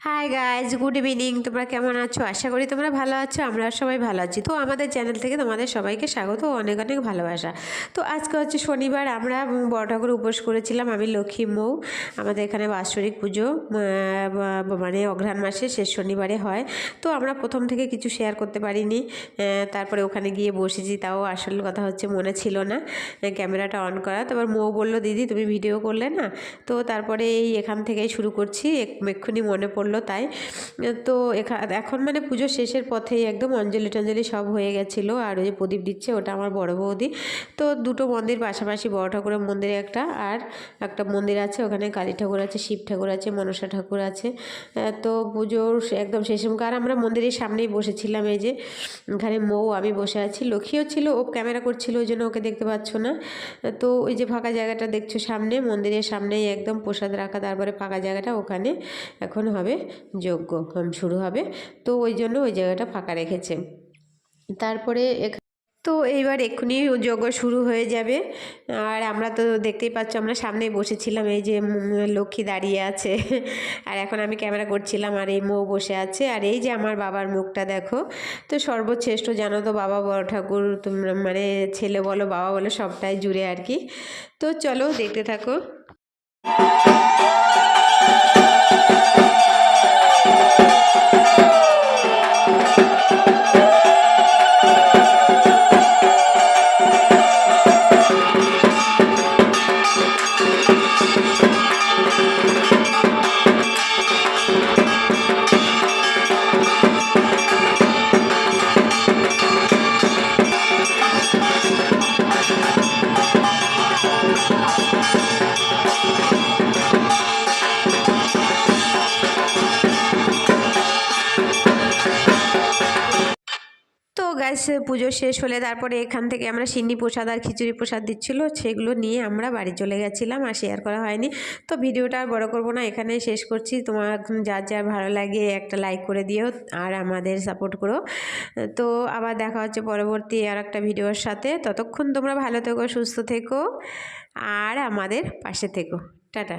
Hi guys good evening তোমরা কেমন আছো? আশা করি তোমরা ভালো আছো আমরা সবাই ভালো আছি। তো আমাদের চ্যানেল থেকে তোমাদের সবাইকে স্বাগত অনেক অনেক ভালোবাসা। তো আজকে হচ্ছে শনিবার, আমরা বড় ঠাকুর উপোস করেছিলাম, আমি, লক্ষ্মী, মৌ। আমাদের এখানে বাৎসরিক পুজো মানে অঘ্রাণ মাসে শেষ শনিবারে হয়। তো আমরা প্রথম থেকে কিছু শেয়ার করতে পারিনি তারপরে ওখানে গিয়ে বসেছি, তাও আসল কথা হচ্ছে মনে ছিল না ক্যামেরাটা অন করা। তারপর মৌ বলল, দিদি, তুমি ভিডিও করলে না? তো তারপরে এই এখান থেকেই শুরু করছি, এক- এক্ষুনি মনে পড়ল তাই। তো এখা- এখন মানে পুজো শেষের পথেই একদম অঞ্জলি টঞ্জলি সব হয়ে গেছিল আর ওই যে প্রদীপ দিচ্ছে, ওটা আমার বড় বৌদি। তো দুটো মন্দির পাশাপাশি বড় ঠাকুরের মন্দিরে একটা আর একটা মন্দির আছে, ওখানে কালী ঠাকুর আছে, শিব ঠাকুর আছে, মনসা ঠাকুর আছে। তো পুজোর একদম শেষ মুখে। আর আমরা মন্দিরের সামনেই বসেছিলাম এই যে, এখানে মৌ, আমি বসে আছি। লক্ষ্মীও ছিল, ও ক্যামেরা করছিল, ওই জন্য ওকে দেখতে পাচ্ছ না। তো ওই যে ফাঁকা জায়গাটা দেখছ সামনে, মন্দিরের সামনেই একদম প্রসাদ রাখা, তারপরে ফাঁকা জায়গাটা ওখানে এখন হবে। উম, শুরু হবে। তো ওই জন্য ওই জায়গাটা ফাঁকা রেখেছে। তারপরে তো এইবার এক্ষুনি যজ্ঞ শুরু হয়ে যাবে। আর আমরা তো দেখতেই পাচ্ছ আমরা সামনেই বসেছিলাম এই যে লক্ষ্মী দাঁড়িয়ে আছে। আর এখন আমি ক্যামেরা করছিলাম আর এই মৌ বসে আছে। আর এই যে আমার বাবার মুখটা দেখো। তো সর্বশ্রেষ্ঠ জানো তো বাবা বড় ঠাকুর তোমরা মানে ছেলে বলো বাবা বলো সবটাই জুড়ে আর কি। তো চলো দেখতে থাকো। তো গ্যাস পুজো শেষ হলে তারপরে এখান থেকে আমরা সিন্নি প্রসাদ আর খিচুড়ি প্রসাদ দিচ্ছিল, সেগুলো নিয়ে আমরা বাড়ি চলে গেছিলাম আর শেয়ার করা হয়নি। তো ভিডিওটা আর বড়ো করব না এখানে শেষ করছি। তোমার যার যার ভালো লাগে একটা লাইক করে দিও আর আমাদের সাপোর্ট করো। তো আবার দেখা হচ্ছে পরবর্তী আর একটা ভিডিওর সাথে। ততক্ষণ তোমরা ভালো থেকো, সুস্থ থেকো আর আমাদের পাশে থেকো। টাটা।